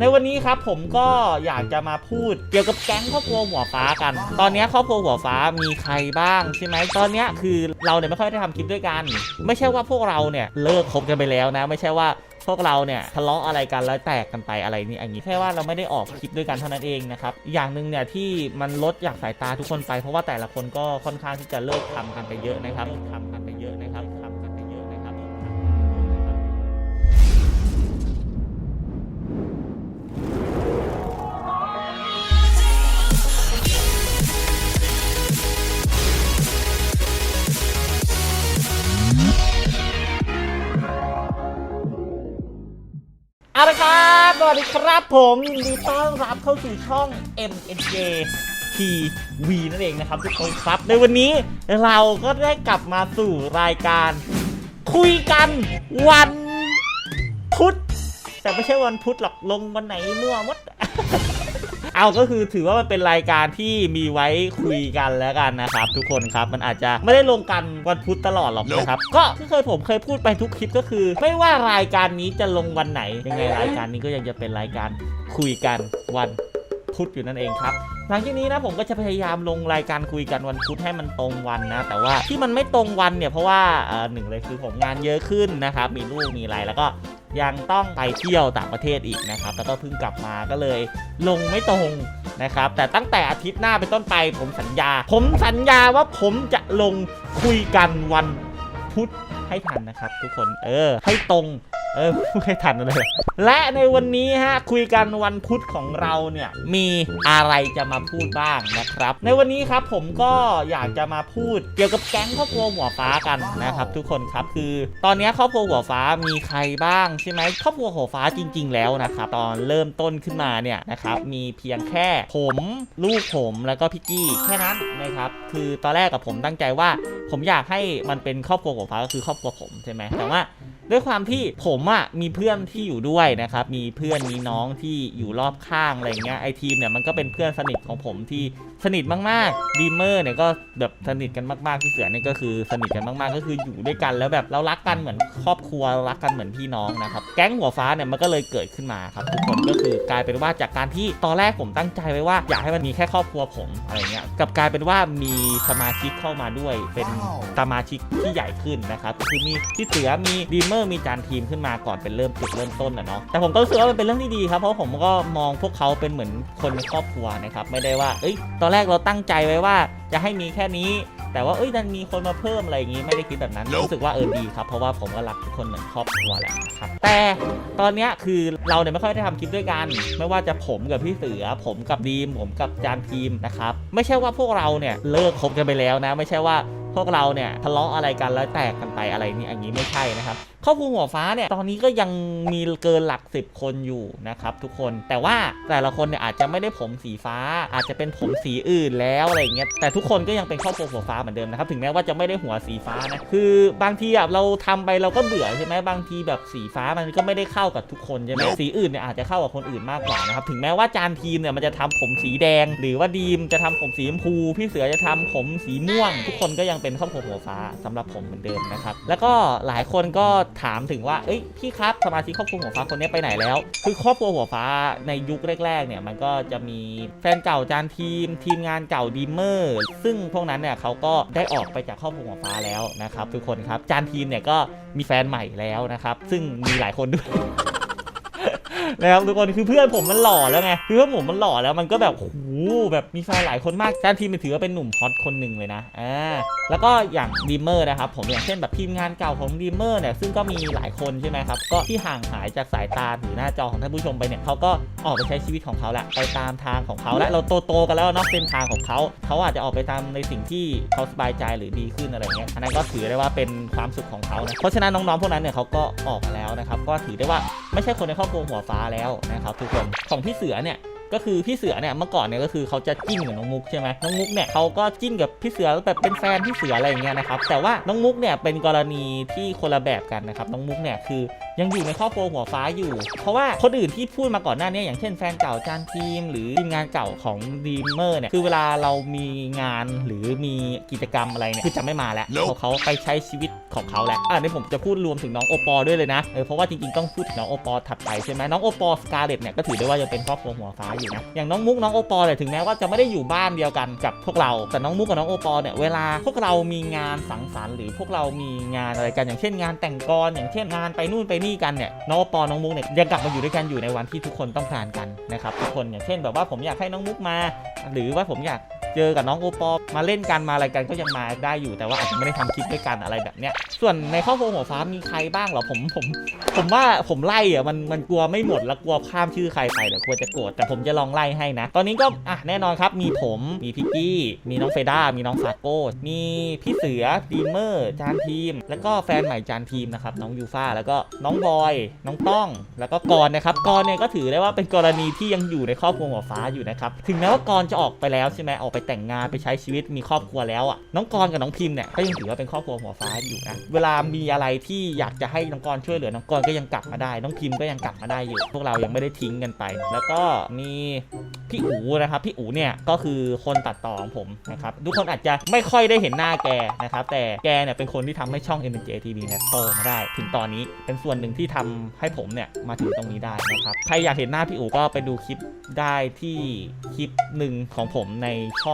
ในวันนี้ครับผมก็อยากจะมาพูดเกี่ยวกับแก๊งครอบครัวหัวฟ้ากัน ตอนนี้ครอบครัวหัวฟ้ามีใครบ้างใช่ไหมตอนนี้คือเราเนี่ยไม่ค่อยได้ทำคลิปด้วยกัน ไม่ใช่ว่าพวกเราเนี่ยเลิกคบกันไปแล้วนะ ไม่ใช่ว่าพวกเราเนี่ยทะเลาะอะไรกันแล้วแตกกันไปอะไรนี่อย่างนี้แค่ว่าเราไม่ได้ออกคลิปด้วยกันเท่านั้นเองนะครับอย่างหนึ่งเนี่ยที่มันลดจากสายตาทุกคนไปเพราะว่าแต่ละคนก็ค่อนข้างที่จะเลิกทำกันไปเยอะนะครับทำกันไป วัสดีครับผมยินดีต้อนรับเข้าสู่ช่อง MNJ TV นั่นเองนะครับทุกคนครับ ในวันนี้เราก็ได้กลับมาสู่รายการ คุยกันวันพุธแต่ไม่ใช่วันพุธหรอกลงวันไหนมั่วมด เอาก็คือถือว่ามันเป็นรายการที่มีไว้คุยกันแล้วกันนะครับ ทุกคนครับมันอาจจะไม่ได้ลงกันวันพุธตลอดหรอกนะครับ ก็ที่เคยผมเคยพูดไปทุกคลิปก็คือ ไม่ว่ารายการนี้จะลงวันไหนยังไงรายการนี้ก็ยังจะเป็นรายการคุยกันวันพุธอยู่นั่นเองครับหลังจากนี้นะผมก็จะพยายามลงรายการคุยกันวันพุธให้มันตรงวันนะ แต่ว่าที่มันไม่ตรงวันเนี่ยเพราะว่าเอ่อหนึ่งเลยคือผมงานเยอะขึ้นนะครับมีลูกมีอะไรแล้วก็ ยังต้องไปเที่ยวต่างประเทศอีกนะครับ แล้วก็เพิ่งกลับมาก็เลยลงไม่ตรงนะครับ แต่ตั้งแต่อาทิตย์หน้าเป็นต้นไปผมสัญญา ผมสัญญาว่าผมจะลงคุยกันวันพุธให้ทันนะครับ ทุกคน เออ ให้ตรง เออพูดให้ทันเลย และในวันนี้ฮะคุยกันวันพุธของเราเนี่ยมีอะไรจะมาพูดบ้างนะครับ ในวันนี้ครับผมก็อยากจะมาพูดเกี่ยวกับแก๊งครอบครัวหัวฟ้ากันนะครับ ทุกคนครับคือ ตอนนี้ครอบครัวหัวฟ้ามีใครบ้างใช่ไหมครอบครัวหัวฟ้าจริง ๆ แล้วนะครับตอนเริ่มต้นขึ้นมาเนี่ยนะครับมีเพียงแค่ผมลูกผมแล้วก็พี่กี้แค่นั้นนะครับคือตอนแรกกับผมตั้งใจว่า ผมอยากให้มันเป็นครอบครัวหัวฟ้าก็คือครอบครัวผมใช่ไหมแต่ว่า ด้วยความที่ผมอะ่ะมีเพื่อนที่อยู่ด้วยนะครับมีเพื่อนมีน้องที่อยู่รอบข้างอะไรเงี้ยไอทีมเนี่ยมันก็เป็นเพื่อนสนิทของผมที่สนิทมากๆดีเมอร์เนี่ยก็แบบสนิทกันมากๆพี่เสือเนี่ยก็คือสนิทกันมากๆ ก็คืออยู่ด้วยกันแล้วแบบเรารักกันเหมือนครอบครัวเรารักกันเหมือนพี่น้องนะครับแก๊งหัวฟ้าเนี่ยมันก็เลยเกิดขึ้นมาครับทุกคนก็คือกลายเป็นว่าจากการที่ตอนแรกผมตั้งใจไว้ว่าอยากให้มันมีแค่ครอบครัวผมอะไรเงี้ยกลับกลายเป็นว่ามีสมาชิกเข้ามาด้วยเป็นสมาชิกที่ใหญ่ขึ้นนะครับก็คือมีพี่เสือมีดีเมอร์มีจานทีมขึ้นมาก่อนเป็นเริ่มจุดเริ่มต้นนะเนาะแต่ผมก็รู้สึกว่ามันเป็นเรื่องที่ดีครับเพราะผมก็มองพวกเขาเป็นเหมือนคนในครอบครัวนะครับไม่ได้ว่า เอ้ย ตอนแรกเราตั้งใจไว้ว่าจะให้มีแค่นี้ แต่ว่าเอ้ยดันมีคนมาเพิ่มอะไรอย่างงี้ไม่ได้คิดแบบนั้นรู้สึกว่าเออดีครับเพราะว่าผมก็รักทุกคนเหมือนครอบครัวแหละครับแต่ตอนเนี้ยคือเราเนี่ยไม่ค่อยได้ทำคลิปด้วยกัน ไม่ว่าจะผมกับพี่เสือ ผมกับดีมผมกับจานทีมนะครับไม่ใช่ว่าพวกเราเนี่ยเลิกคบกันไปแล้วนะ ไม่ใช่ว่า พวกเราเนี่ยทะเลาะอะไรกันแล้วแตกกันไปอะไรนี่อย่างนี้ไม่ใช่นะครับครอบครัวหัวฟ้าเนี่ยตอนนี้ก็ยังมีเกินหลักสิบคนอยู่นะครับทุกคนแต่ว่าแต่ละคนเนี่ยอาจจะไม่ได้ผมสีฟ้า อาจจะเป็นผมสีอื่นแล้วอะไรเงี้ยแต่ทุกคนก็ยังเป็นครอบครัวหัวฟ้าเหมือนเดิมนะครับถึงแม้ว่าจะไม่ได้หัวสีฟ้านะคือบางทีอะเราทำไปเราก็เบื่อใช่ไหมบางทีแบบสีฟ้ามันก็ไม่ได้เข้ากับทุกคนใช่ไหมสีอื่นเนี่ยอาจจะเข้ากับคนอื่นมากกว่านะครับถึงแม้ว่าจานทีมเนี่ยมันจะทำผมสีแดง หรือว่าดีมจะทำผมสีชมพูพี่เสือจะทำผมสีม่วง ทุกคนก็ยังเป็นครอบครัวหัวฟ้าสำหรับผมเหมือนเดิมนะครับแล้วก็หลายคนก็ถามถึงว่าเอ้ยพี่ครับสมาชิกครอบครัวหัวฟ้าคนนี้ไปไหนแล้ว คือครอบครัวหัวฟ้าในยุคแรกๆเนี่ยมันก็จะมีแฟนเก่าจานทีม ทีมงานเก่าดีเมอร์ซึ่งพวกนั้นเนี่ยเขาก็ได้ออกไปจากครอบครัวหัวฟ้าแล้วนะครับทุกคนครับจานทีมเนี่ยก็มีแฟนใหม่แล้วนะครับซึ่งมีหลายคนด้วย นะครับทุกคนคือเพื่อนผมมันหล่อแล้วไงคือเพื่อนผมมันหล่อแล้วมันก็แบบโอ้โหแบบมีแฟนหลายคนมากจานทีมมันถือว่าเป็นหนุ่มฮอตคนหนึ่งเลยนะอ่าแล้วก็อย่างดีมเมอร์นะครับผมอย่างเช่นแบบทีมงานเก่าของดีมเมอร์เนี่ยซึ่งก็มีหลายคนใช่ไหมครับก็ที่ห่างหายจากสายตาหรือหน้าจอของท่านผู้ชมไปเนี่ยเขาก็ออกไปใช้ชีวิตของเขาแหละไปตามทางของเขาและเราโตๆกันแล้วเนาะเส้นทางของเขาเขาอาจจะออกไปตามในสิ่งที่เขาสบายใจหรือดีขึ้นอะไรเงี้ยอันนั้นก็ถือได้ว่าเป็นความสุขของเขานะเพราะฉะนั้นน้องๆพวกนั้นเนี่ยเขาก็ออกมาแล้วนะครับก็ถือได้ว่าไม่ใช่คนในครอบครัวหัวฟ้าแล้วนะครับทุกคนของพี่เสือเนี่ย ก็คือพี่เสือเนี่ยเมื่อก่อนเนี่ยก็คือเขาจะจิ้นกับน้องมุกใช่ไหมน้องมุกเนี่ยเขาก็จิ้นกับพี่เสือแบบเป็นแฟนพี่เสืออะไรอย่างเงี้ยนะครับแต่ว่าน้องมุกเนี่ยเป็นกรณีที่คนละแบบกันนะครับน้องมุกเนี่ยคือยังอยู่ในครอบครัวหัวฟ้าอยู่ เพราะว่าคนอื่นที่พูดมาก่อนหน้านี้อย่างเช่นแฟนเก่าจานทีม หรือทีมงานเก่าของดีมเมอร์เนี่ยคือเวลาเรามีงานหรือมีกิจกรรมอะไรเนี่ยคือจะไม่มาแล้วเพราะเขาไปใช้ชีวิตของเขาแล้วอ่านี่ผมจะพูดรวมถึงน้องโอปอล์ด้วยเลยนะเออเพราะว่าจริงๆต้องพูดถึงน้องโอปอล์ถัดไปใช่ไหมน้องโอปอสกาเลตเนี่ยก็ถือได้ว่ายังเป็นครอบครัวหัวฟ้าอยู่นะอย่างน้องมุกน้องโอปอล์เนี่ยถึงแม้ว่าจะไม่ได้อยู่บ้านเดียวกันกับพวกเราแต่น้องมุกกับน้องโอปอล์เนี่ยเวลาพวกเรามีงานสังสรรค์หรือพวกเรามีงานอะไรกันอย่างเช่นงานแต่งกรอย่างเช่นงานไปนู่นไปนี่กันเนี่ยน้องโอปอล์น้องมุกเนี่ยยังกลับมาอยู่ด้วยกันอยู่ในวันที่ทุกคนต้องการกันนะครับทุกคนอย่างเช่นแบบว่าผมอยากให้น้องมุกมา หรือว่าผมอยาก เจอกับน้องโอปอล์มาเล่นกันมาอะไรกันก็ยังมาได้อยู่แต่ว่าอาจจะไม่ได้ทำคลิปด้วยกันอะไรแบบเนี้ยส่วนในครอบครัวหัวฟ้ามีใครบ้างเหรอผมผม ผมว่าผมไล่อะมันมันกลัวไม่หมดแล้วกลัวข้ามชื่อใครไปเดี๋ยวกลัวจะโกรธแต่ผมจะลองไล่ให้นะ ตอนนี้ก็อะแน่นอนครับมีผมมีพิกกี้มีน้องเฟด้ามีน้องฟาโก้มีพี่เสือดีเมอร์จานทีม แล้วก็แฟนใหม่จานทีมนะครับน้องยูฟ่าแล้วก็น้องบอยน้องต้องแล้วก็กรณ์นะครับกรณ์เนี่ยก็ถือได้ว่าเป็นกรณีที่ยังอยู่ในครอบครัวหัวฟ้าอยู่นะครับถึงแม้ว่ากรณ์จะออกไปแล้วใช่ไหมออกไปแต่งงานไปใช้ชีวิตมีครอบครัวแล้วอะน้องกรณ์กับน้องพิมพ์เนี่ยก็ยังถือว่าเป็นครอบครัวหัวฟ้าอยู่นะเวลามีอะไรที่อยากจะให้น้องกรณ์ช่วยเหลือน้องกรณ์ก็ยังกลับมาได้ น้องพิมพ์ก็ยังกลับมาได้อยู่ พวกเรายังไม่ได้ทิ้งกันไป แล้วก็มีพี่อูนะครับพี่อูเนี่ยก็คือคนตัดต่อของผมนะครับทุกคนอาจจะไม่ค่อยได้เห็นหน้าแกนะครับแต่แกเนี่ยเป็นคนที่ทำให้ช่อง n j TV เนี่ยโตมาได้ ถึงตอนนี้เป็นส่วนหนึ่งที่ทำให้ผมเนี่ยมาถึงตรงนี้ได้นะครับใครอยากเห็นหน้าพี่อูก็ไปดูคลิปได้ที่คลิปหนึ่งของผมในช่อง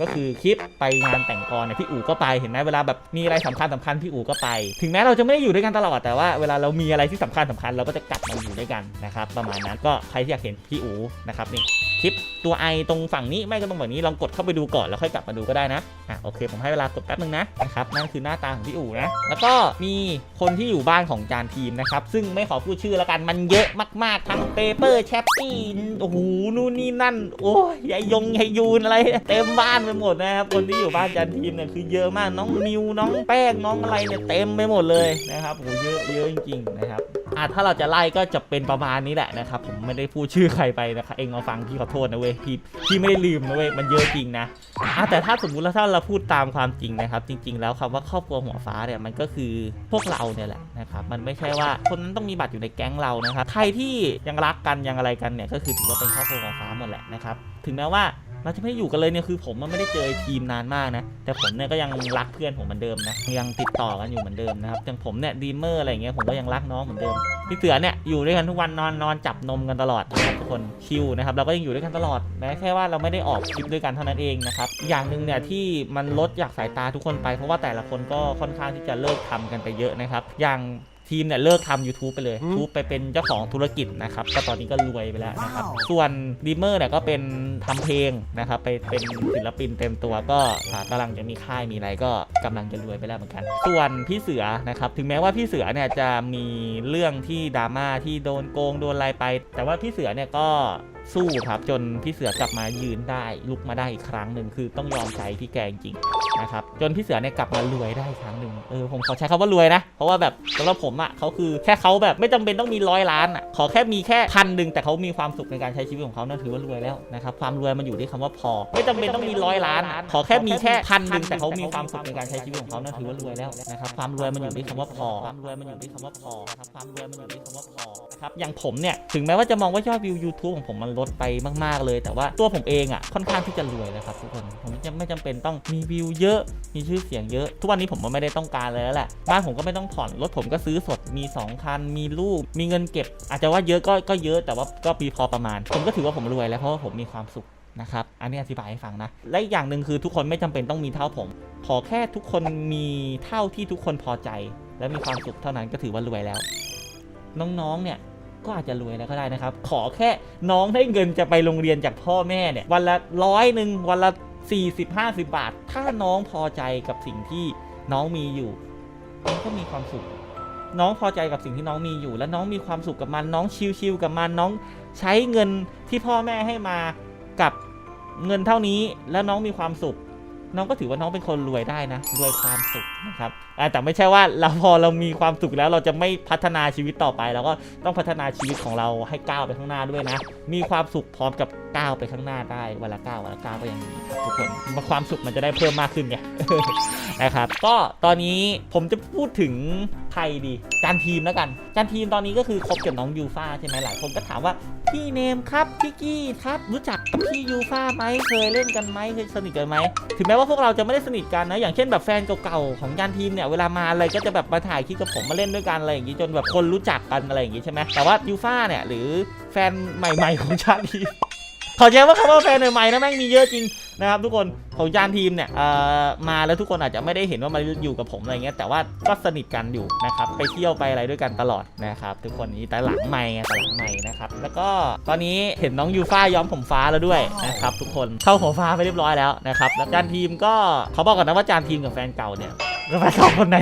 ก็คือคลิปไปงานแต่งกรเนี่ยพี่อู๋ก็ไปเห็นไหมเวลาแบบมีอะไรสำคัญสำคัญพี่อู๋ก็ไป ถึงแม้เราจะไม่ได้อยู่ด้วยกันตลอดแต่ว่าเวลาเรามีอะไรที่สำคัญสำคัญเราก็จะกลับมาอยู่ด้วยกันนะครับประมาณนั้นก็ใครที่อยากเห็นพี่อู๋นะครับนี่คลิปตัวไอตรงฝั่งนี้ไม่ก็ตรงฝั่งนี้ลองกดเข้าไปดูก่อนแล้วค่อยกลับมาดูก็ได้นะอะโอเค ผมให้เวลากดแป๊บนึงนะนะครับนั่นคือหน้าตาของพี่อู๋นะแล้วก็มีคนที่อยู่บ้านของจานทีมนะครับซึ่งไม่ขอพูดชื่อแล้วกันมันเยอะมาก ๆ ทั้งเปเปอร์แชปปี้โอ้โหนู่นนี่นั่น โอ้ยยายยงยายยูนอะไร เต็มบ้านไปหมดนะครับ คนที่อยู่บ้านจานทีมเนี่ยคือเยอะมากน้องมิวน้องแป้งน้องอะไรเนี่ยเต็มไปหมดเลยนะครับโหเยอะเยอะจริงๆนะครับอะถ้าเราจะไล่ก็จะเป็นประมาณนี้แหละนะครับผมไม่ได้พูดชื่อใครไปนะครับเองเอาฟังพี่ขอโทษนะเว้ยพี่พี่ไม่ได้ลืมนะเว้ยมันเยอะจริงนะอะแต่ถ้าสมมุติแล้วถ้าเราพูดตามความจริงนะครับ จริง ๆ แล้วคำว่าครอบครัวหัวฟ้าเนี่ยมันก็คือพวกเราเนี่ยแหละนะครับมันไม่ใช่ว่าคนนั้นต้องมีบัตรอยู่ในแก๊งเรานะครับใครที่ยังรักกันยังอะไรกันเนี่ยก็คือถือว่าเป็นครอบครัวหัวฟ้าหมดแหละนะครับถึงแม้ว่า เราจะไม่อยู่กันเลยเนี่ยคือผมมันไม่ได้เจอทีมนานมากนะ แต่ผมเนี่ยก็ยังรักเพื่อนผมเหมือนเดิมนะ ยังติดต่อกันอยู่เหมือนเดิมนะครับอย่างผมเนี่ยดีเมอร์อะไรเงี้ยผมก็ยังรักน้องเหมือนเดิม พี่เสือเนี่ยอยู่ด้วยกันทุกวันนอนนอนจับนมกันตลอดนะครับทุกคนชิลนะครับเราก็ยังอยู่ด้วยกันตลอดแม้แค่ว่าเราไม่ได้ออกคลิปด้วยกันเท่านั้นเองนะครับอย่างหนึ่งเนี่ยที่มันลดจากสายตาทุกคนไปเพราะว่าแต่ละคนก็ค่อนข้างที่จะเลิกทำกันไปเยอะนะครับอย่าง ทีมเนี่ยเลิกทำ YouTube ไปเลยทูบไปเป็นเจ้าของธุรกิจนะครับก็ตอนนี้ก็รวยไปแล้วนะครับ ส่วนดีเมอร์เนี่ยก็เป็นทำเพลงนะครับ ไปเป็นศิลปินเต็มตัวก็อ่ากำลังจะมีค่ายมีอะไรก็กำลังจะรวยไปแล้วเหมือนกัน ส่วนพี่เสือนะครับ ถึงแม้ว่าพี่เสือเนี่ยจะมีเรื่องที่ดราม่าที่โดนโกงโดนอะไรไป แต่ว่าพี่เสือเนี่ยก็สู้ครับจนพี่เสือกลับมายืนได้ลุกมาได้อีกครั้งหนึ่งคือต้องยอมใจพี่แกจริงๆ นะครับจนพี่เสือเนี่ยกลับมารวยได้ครั้งหนึ่งเออผมขอใช้คำว่ารวยนะ เพราะว่าแบบสำหรับผมอะเขาคือแค่เขาแบบไม่จำเป็นต้องมีร้อยล้านอะขอแค่มีแค่พันหนึ่งแต่เขามีความสุขในการใช้ชีวิตของเขานั่นถือว่ารวยแล้วนะครับความรวยมันอยู่ที่คำว่าพอ ไม่จำเป็นต้องมีร้อยล้านอะขอแค่มีแค่พันหนึ่งแต่เขามีความสุขในการใช้ชีวิตของเขานั่นถือว่ารวยแล้วนะครับความรวยมันอยู่ที่คำว่าพอความรวยมันอยู่ที่คำว่าพอครับความรวยมันอยู่ที่คำว่าพอครับอย่างผมเนี่ยถึงแม้ว่าจะมองว่ายอดวิว YouTube ของผมมันลดไปมาก ๆเลย แต่ว่าตัวผมเองอะค่อนข้างที่จะรวยแล้วครับทุกคนผมจะไม่จำเป็นต้องมีวิวเยอะมีชื่อเสียงเยอะ ทุกวันนี้ผมก็ไม่ได้ต้องการเลยแล้วแหละบ้านผมก็ไม่ต้องผ่อนรถผมก็ซื้อสดมี 2 คัน มีลูก มีเงินเก็บ อาจจะว่าเยอะก็ก็เยอะแต่ว่าก็ปีพอประมาณ ผมก็ถือว่าผมรวยแล้วเพราะว่าผมมีความสุขนะครับ อันนี้อธิบายให้ฟังนะ และอีกอย่างหนึ่งคือทุกคนไม่จำเป็นต้องมีเท่าผม ขอแค่ทุกคนมีเท่าที่ทุกคนพอใจ และมีความสุขเท่านั้นก็ถือว่ารวยแล้ว น้องๆ เนี่ยก็อาจจะรวยแล้วก็ได้นะครับ ขอแค่น้องได้เงินจะไปโรงเรียนจากพ่อแม่เนี่ย วันละร้อยหนึ่งวันละ 40 50 บาท ถ้าน้องพอใจกับสิ่งที่น้องมีอยู่น้องก็มีความสุข น้องพอใจกับสิ่งที่น้องมีอยู่ และน้องมีความสุขกับมัน น้องชิลๆกับมัน น้องใช้เงินที่พ่อแม่ให้มากับเงินเท่านี้ แล้วน้องมีความสุข น้องก็ถือว่าน้องเป็นคนรวยได้นะรวยความสุขนะครับแต่ไม่ใช่ว่าเราพอเรามีความสุขแล้วเราจะไม่พัฒนาชีวิตต่อไปเราก็ต้องพัฒนาชีวิตของเราให้ก้าวไปข้างหน้าด้วยนะ มีความสุขพร้อมกับก้าวไปข้างหน้าได้วันละก้าววันละก้าวก็ยังดีครับทุกคนความสุขมันจะได้เพิ่มมากขึ้นไงนะครับ ก็ตอนนี้ผมจะพูดถึงใครดีการทีมแล้วกัน การทีมตอนนี้ก็คือคบกับน้องยูฟ่าใช่ไหมหลายคนก็ถามว่าพี่เนมครับพี่กี้ครับรู้จักกับพี่ยูฟ่าไหมเคยเล่นกันไหมเคยสนิทกันไหมถึงแม้ว่าพวกเราจะไม่ได้สนิทกันนะ อย่างเช่นแบบแฟนเก่าๆของการทีมเนี่ยเวลามาอะไรก็จะแบบมาถ่ายคลิปกับผมมาเล่นด้วยกันอะไรอย่างงี้จนแบบคนรู้จักกันอะไรอย่างงี้ใช่ไหมแต่ว่ายูฟ่าเนี่ยหรือแฟนใหม่ ๆของชาลี ขอแจ้งว่าคำว่าแฟนใหม่ๆนะแม่งมีเยอะจริงนะครับทุกคนของยานทีมเนี่ยมาแล้วทุกคนอาจจะไม่ได้เห็นว่ามาอยู่กับผมอะไรเงี้ยแต่ว่าก็สนิทกันอยู่นะครับไปเที่ยวไปอะไรด้วยกันตลอดนะครับทุกคนนี้แต่หลังไม่แต่หลังไม่นะครับแล้วก็ตอนนี้เห็นน้องยูฟ่าย้อมผมฟ้าแล้วด้วยนะครับทุกคนเข้าหัวฟ้าไปเรียบร้อยแล้วนะครับแล้วจานทีมก็เขาบอกก่อนนะว่าจานทีมกับแฟนเก่าเนี่ยก็แฟนเก่าคนไหน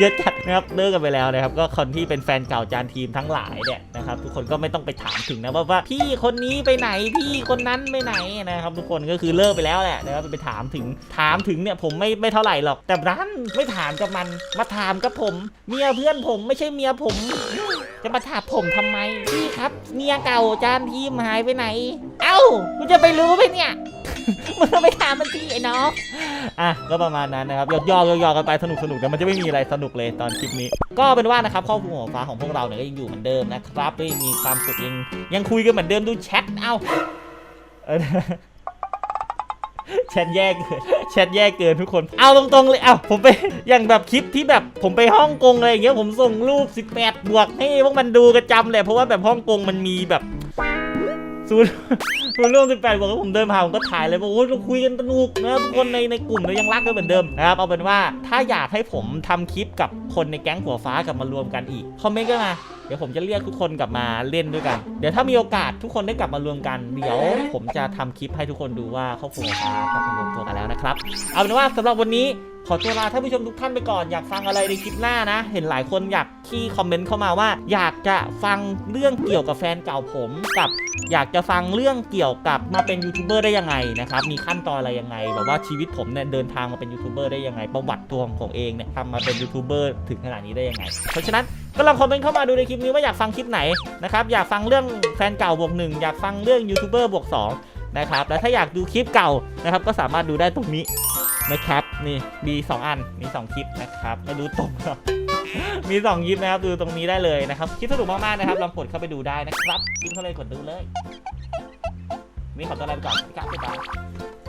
เยอะจัดนะครับเลิกกันไปแล้วนะครับก็คนที่เป็นแฟนเก่าจานทีมทั้งหลายเนี่ย นะครับทุกคนก็ไม่ต้องไปถามถึงนะว่าว่าพี่คนนี้ไปไหนพี่คนนั้นไปไหนนะครับทุกคนก็คือเลิกไปแล้วแหละนะครับไปถามถึงถามถึงเนี่ยผมไม่ไม่เท่าไหร่หรอก แต่ร้านไม่ถามกับมันมาถามกับผม เมียเพื่อนผมไม่ใช่เมียผมจะมาถามผมทำไมพี่ครับ เมียเก่าจานทีมหายไปไหน เอ้ากูจะไปรู้ไหมเนี่ยมึงต้องไปถามมันทีไอ้น้อง อะก็ประมาณนั้นนะครับหยอกๆหยอกๆกันไปสนุกสนุกแต่มันจะไม่มีอะไรสนุกเลยตอนคลิปนี้ ก็เป็นว่านะครับครอบครัวหัวฟ้าของพวกเราเนี่ยก็ยังอยู่เหมือนเดิมนะครับก็ยังมีความสุขยังยังคุยกันเหมือนเดิมดูแชทเอ้าแชทแย่เกินแชทแย่เกินทุกคน เอาตรงๆเลยเอาผมไปอย่างแบบคลิปที่แบบผมไปฮ่องกงอะไรอย่างเงี้ยผมส่งรูป 18 บวกให้พวกมันดูกระจำเลยเพราะว่าแบบฮ่องกงมันมีแบบ ศูนย์ส่วนเรื่อง18บอกว่าผมเดินผ่านผมก็ถ่ายเลยบอกโอ้ยเราคุยกันสนุกนะครับทุกคนในในกลุ่มเรายังรักกันเหมือนเดิมนะครับเอาเป็นว่าถ้าอยากให้ผมทำคลิปกับคนในแก๊งหัวฟ้ากลับมารวมกันอีกคอมเมนต์กันมาเดี๋ยวผมจะเรียกทุกคนกลับมาเล่นด้วยกัน เดี๋ยวถ้ามีโอกาสทุกคนได้กลับมารวมกัน เดี๋ยวผมจะทำคลิปให้ทุกคนดูว่าครอบครัวหัวฟ้ากลับมารวมตัวกันแล้วนะครับ เอาเป็นว่าสำหรับวันนี้ ขอตัวลาท่านผู้ชมทุกท่านไปก่อนอยากฟังอะไรในคลิปหน้านะ เห็นหลายคนอยากที่คอมเมนต์เข้ามาว่า อยากจะฟังเรื่องเกี่ยวกับแฟนเก่าผมกับ อยากจะฟังเรื่องเกี่ยวกับมาเป็นยูทูบเบอร์ได้ยังไงนะครับมีขั้นตอนอะไรยังไงแบบว่าชีวิตผมเนี่ยเดินทางมาเป็นยูทูบเบอร์ได้ยังไง ประวัติตัวของผมเองเนี่ยทำมาเป็นยูทูบเบอร์ถึงขนาดนี้ได้ยังไง เพราะฉะนั้นก็ลองคอมเมนต์เข้ามาดูในคลิปนี้ว่าอยากฟังคลิปไหนนะครับอยากฟังเรื่องแฟนเก่าบวกหนึ่งอยากฟังเรื่องยูทูบเบอร์บวกสองนะครับแล้วถ้าอยากดูคลิปเก่านะครับก็สามารถดูได้ตรงนี้ นะครับนี่มีสองอันมีสองคลิปนะครับไม่รู้ตรงหรอมีสองคลิปนะครับดูตรงนี้ได้เลยนะครับคลิปสนุกมากๆนะครับลองกดเข้าไปดูได้นะครับคลิปเข้าเลยกดดูเลยมีขอตัวลาไปก่อนสวัสดีครับบ๊ายบาย